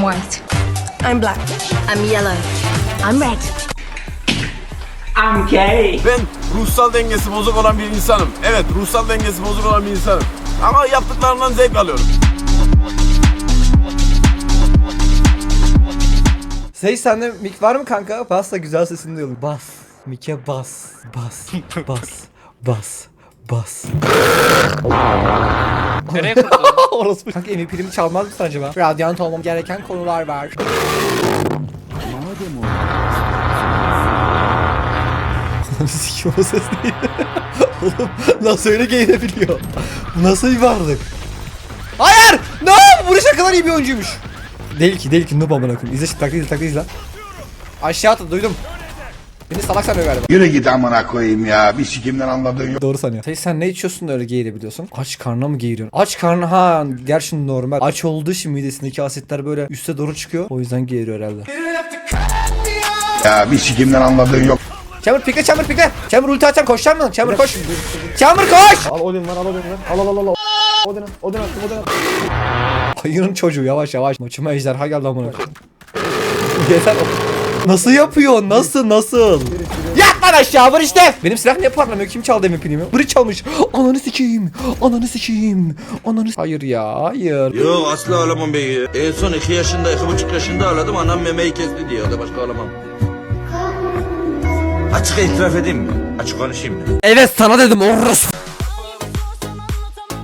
I'm white. I'm black. I'm yellow. I'm red. I'm gay. Ben ruhsal dengesi bozuk olan bir insanım. Evet, ruhsal dengesi bozuk olan bir insanım. Ama yaptıklarından zevk alıyorum. Sey sende mik var mı kanka? Bas da güzel sesini duyalım. Bas. Mike bas. Bas. Bas. Bas. Bas. Nereye kurtuldun? Orospu. Kanka MVP'imi çalmaz mısın acaba? Radyant olmam gereken konular var. Ananı sikiyor o ses neydi? Oğlum nasıl öyle giyinebiliyor? Bu nasıl bir varlık? Hayır! No! Ne kadar iyi bir oyuncuymuş. Değil ki değil ki noob amına koyayım. İzle şimdi taklit izle taklit izle. Aşağı atın duydum. Beni salak sanıyor galiba. Yürü git amına koyayım ya. Bir sikimden anladığın yok. Doğru sanıyor. Şey sen ne içiyorsun da öyle geğirebiliyorsun? Aç karnına mı geğiriyorsun? Aç karnı ha gerçi normal. Aç olduğu için midesindeki asitler böyle üste doğru çıkıyor. O yüzden geğiriyor herhalde. Ya bir sikimden anladığın yok. Chamber pikle chamber pikle. Chamber ulti atacağım koşacağım mı? Chamber koş. Chamber koş. Al Odin lan al Odin lan. Al al al al. Odin Odin attım Odin attım. Ayının çocuğu yavaş yavaş. Maçıma ejderha geldi amına. koyayım. Yeter. Nasıl yapıyor? Nasıl nasıl? Yat lan aşağı vur işte. Benim silah niye parlamıyor? Kim çaldı MVP'ni? Biri çalmış. Ananı sikeyim. Ananı sikeyim. Ananı Hayır ya hayır. Yok asla ağlamam bey. En son iki yaşında, iki buçuk yaşında ağladım. Anam memeyi kesti diye. O da başka ağlamam. Açık itiraf edeyim mi? Açık konuşayım mı? Evet sana dedim orası.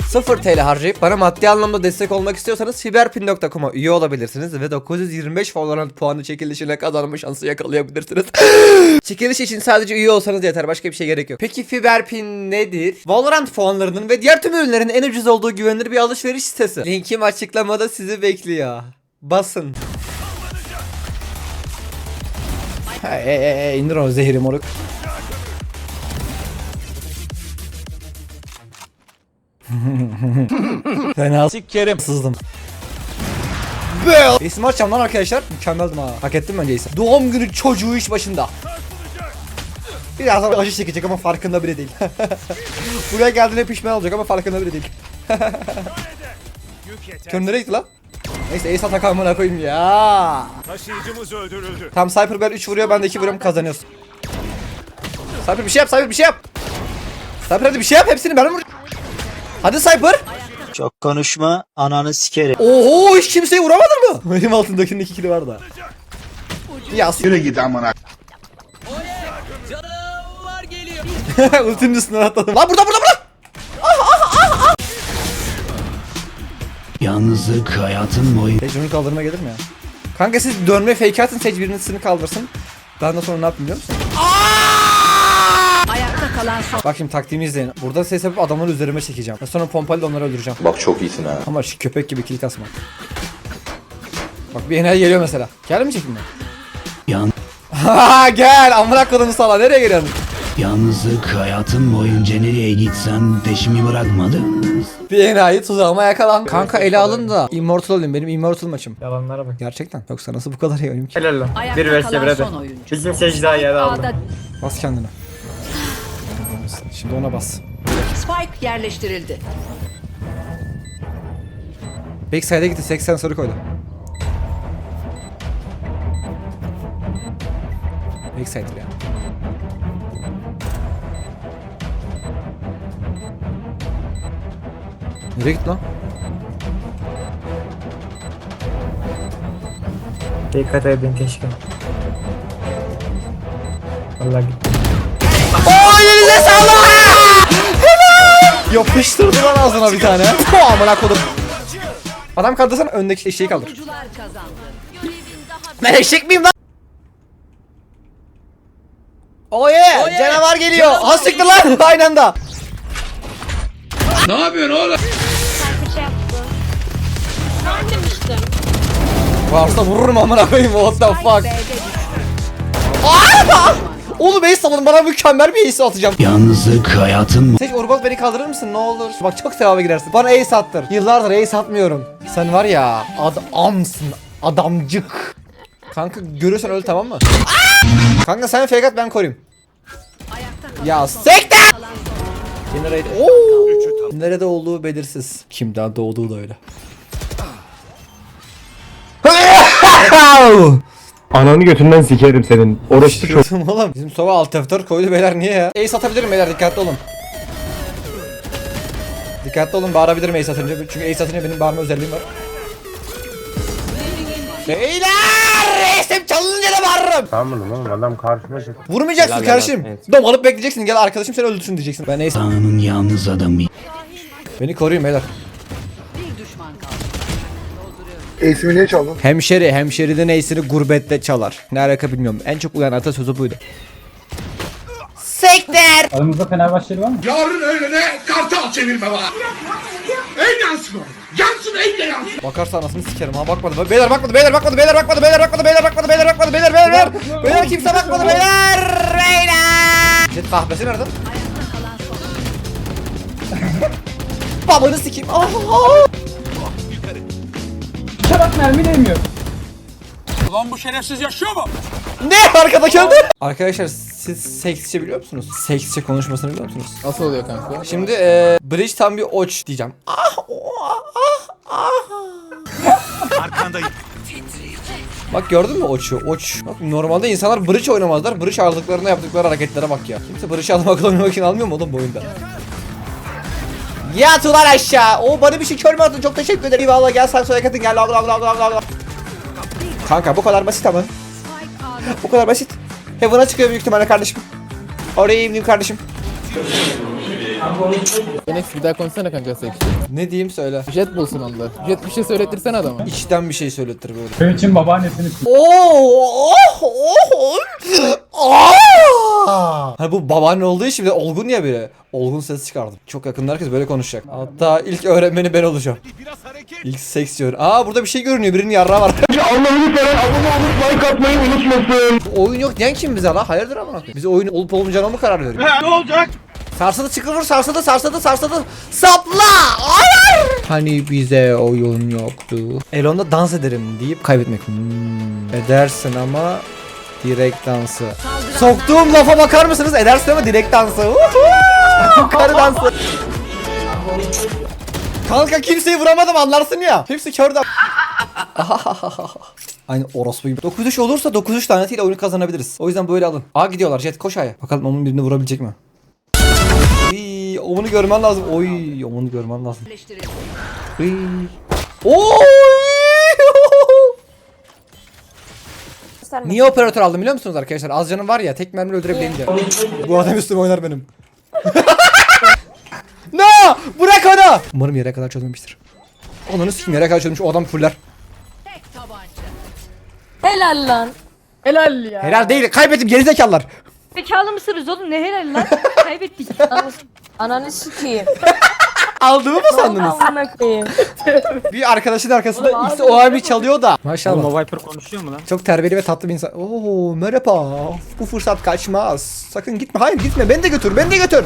0 TL harcayıp bana maddi anlamda destek olmak istiyorsanız fiberpin.com'a üye olabilirsiniz ve 925 Valorant puanı çekilişine kazanma şansı yakalayabilirsiniz. Çekiliş için sadece üye olsanız yeter başka bir şey gerek yok. Peki Fiberpin nedir? Valorant puanlarının ve diğer tüm ürünlerin en ucuz olduğu güvenilir bir alışveriş sitesi. Linkim açıklamada sizi bekliyor. Basın. Hey, hey, hey, indir onu zehri moruk. Fena sikerim. Sızdım. Be. İsim açacağım lan arkadaşlar. Mükemmeldim ha. Hak ettim bence isim. Doğum günü çocuğu iş başında. Birazdan acı çekecek ama farkında bile değil. Buraya geldiğinde pişman olacak ama farkında bile değil. Kör nereye gitti lan? Neyse Ace atak amına koyayım ya. Taşıyıcımız öldürüldü. Tam Cypher ben 3 vuruyor ben de 2 vuruyorum kazanıyorsun. Cypher bir şey yap Cypher bir şey yap. Cypher hadi bir şey yap hepsini ben vur. Hadi Cypher. Çok konuşma ananı sikerim. Oho hiç kimseyi vuramadın mı? Benim altındakinin 2 kili var da. Ya Yürü git amına. ultinin üstüne atladım. Lan burada burada burada. Yalnızlık hayatın boyu. Onu kaldırma gelir mi ya? Kanka siz dönme fake atın Sage birincisini kaldırsın. Ben de sonra ne yapayım biliyor musun? Kalan son. Bak şimdi taktiğimi izleyin. Burada ses yapıp adamları üzerime çekeceğim. Ve sonra pompayla onları öldüreceğim. Bak çok iyisin ha. Ama şu köpek gibi kilit asma. Bak bir enayi geliyor mesela. Gelmeyecek mi? Yan, Ha gel amına kodum sala nereye geliyorsun? yalnızlık hayatın boyunca nereye gitsen peşimi bırakmadın. Bir enayi tuzağıma yakalan. Kanka ele alın da immortal olayım benim immortal maçım. Yalanlara bak. Gerçekten. Yoksa nasıl bu kadar iyi oyunum ki? Helal lan. Ayakta Bir verse bir kalan son oyuncu. Bizim secdayı yere aldım. Bas kendine. Şimdi ona bas. Spike yerleştirildi. Backside'e gitti 80 soru koydu. Backside'dir ya. Nereye gitti lan? Dikkat edin keşke. Vallahi gitti. Elinize sağlık! Helal! Yapıştırdı lan ağzına bir tane. Oh, amına kodum. Adam kaldırsana öndeki eşeği kaldır. Oyuncular kazandı. Ben eşek miyim lan? Oh yeah! Canavar geliyor. Ha siktir lan aynı anda. Ne yapıyorsun oğlum? Varsa vururum amına koyayım what the fuck. Aa! Oğlum ace savunun bana mükemmel bir ace atacağım. Yalnızlık hayatın Seç Urgot beni kaldırır mısın ne olur? Bak çok sevaba girersin. Bana ace attır. Yıllardır ace atmıyorum. Sen var ya adamsın. Adamcık. Kanka görürsen öl tamam mı? Kanka sen fake at ben koruyayım. Ya sekte! Generate. Oo! Nerede olduğu belirsiz. Kimden doğduğu da öyle. Ananı götünden sikerim senin. Orospu çok. Oğlum. Bizim sova alt F4 koydu beyler niye ya? Ace atabilirim beyler dikkatli olun. Dikkatli olun bağırabilirim ace atınca. Çünkü ace atınca benim bağırma özelliğim var. Beyler! Ace'im çalınca da bağırırım. Tamam oğlum adam karşıma çıktı. Vurmayacaksın kardeşim. Dom alıp bekleyeceksin. Gel arkadaşım seni öldürsün diyeceksin. Ben ace... Tanrı'nın yalnız adamı. Beni koruyun beyler. Ace'imi niye çaldın? Hemşeri, hemşerinin ace'ini gurbette çalar. Ne alaka bilmiyorum. En çok uyan atasözü buydu. Sekter! Aramızda Fenerbahçeli var mı? Yarın öğlene kartal çevirme var. En yansın. Yansın en de yansın. Bakarsa anasını sikerim ha bakmadı. Beyler bakmadı, beyler bakmadı, beyler bakmadı, beyler bakmadı, beyler bakmadı, beyler bakmadı, beyler beyler beyler. Beyler kimse bakmadı beyler. Beyler. Jet kahvesi nerede? Babanı sikeyim. Ah, Şarap mermi değmiyor. Ne arkada geldi? Arkadaşlar siz seksçe biliyor musunuz? Seksçe konuşmasını biliyor musunuz? Nasıl oluyor kanka? Şimdi e, Bridge tam bir oç diyeceğim. Ah, oh, ah, ah. Arkandayım. Bak gördün mü oçu? Oç. Bak normalde insanlar bridge oynamazlar. Bridge aldıklarında yaptıkları hareketlere bak ya. Kimse bridge almak oynamak için almıyor mu oğlum bu oyunda? Yat ulan aşağı. O bana bir şey kör mü attın? Çok teşekkür ederim. Eyvallah gel sağ sola katın gel. Lag lag lag lag lag. Kanka bu kadar basit ama. bu kadar basit. Heaven'a çıkıyor büyük ihtimalle kardeşim. Oraya ineyim kardeşim. Enes bir daha konuşsana kanka seks. Ne diyeyim söyle. Jet bulsun Allah. Jet bir şey söyletirsen adama. İçten bir şey söylettir böyle. Köy için babaannesini Oo, oh, oh, oh. Ha bu babaanne olduğu için bir de olgun ya biri. Olgun ses çıkardım. Çok yakında herkes böyle konuşacak. Hatta ilk öğretmeni ben olacağım. İlk seks diyor. Aa burada bir şey görünüyor. Birinin yarrağı var. Allah'ını seven abone olup like atmayı unutmasın. oyun yok diyen kim bize la? Hayırdır ama? Bize oyun olup olmayacağına mı karar veriyor? Ne olacak? Sarsıldı çıkılır sarsıldı sarsıldı sarsıldı. Sapla! Hayır! Hani bize oyun yoktu. Elon'da dans ederim deyip kaybetmek. Hmm. Edersin ama direkt dansı. Soktuğum lafa bakar mısınız? Edersin ama direkt dansı. Karı dansı. Kanka kimseyi vuramadım anlarsın ya. Hepsi kördü. Aynı orospu gibi. 9-3 olursa 9-3 tanesiyle oyunu kazanabiliriz. O yüzden böyle alın. A gidiyorlar. Jet koş A'ya. Bakalım onun birini vurabilecek mi? Uy, omunu görmen lazım. Oy, omunu görmen lazım. Yerleştirildi. Uy. Oy! Niye operatör aldım biliyor musunuz arkadaşlar? Az canım var ya tek mermi öldürebileyim diye. Bu adam üstüme oynar benim. no! Bırak onu! Umarım yere kadar çözmemiştir. Onunu sikim yere kadar çözmüş o adam fuller. Helal lan. Helal ya. Helal değil kaybettim gerizekalılar. Zekalı mısınız oğlum ne helal lan? Kaybettik. Ananı sikeyim. Aldığımı mı sandınız? Amına koyayım. Bir arkadaşın arkasında X o abi çalıyor da. Maşallah. O Viper konuşuyor mu lan? Çok terbiyeli ve tatlı bir insan. Oo merhaba. Bu fırsat kaçmaz. Sakın gitme. Hayır gitme. Beni de götür. Beni de götür.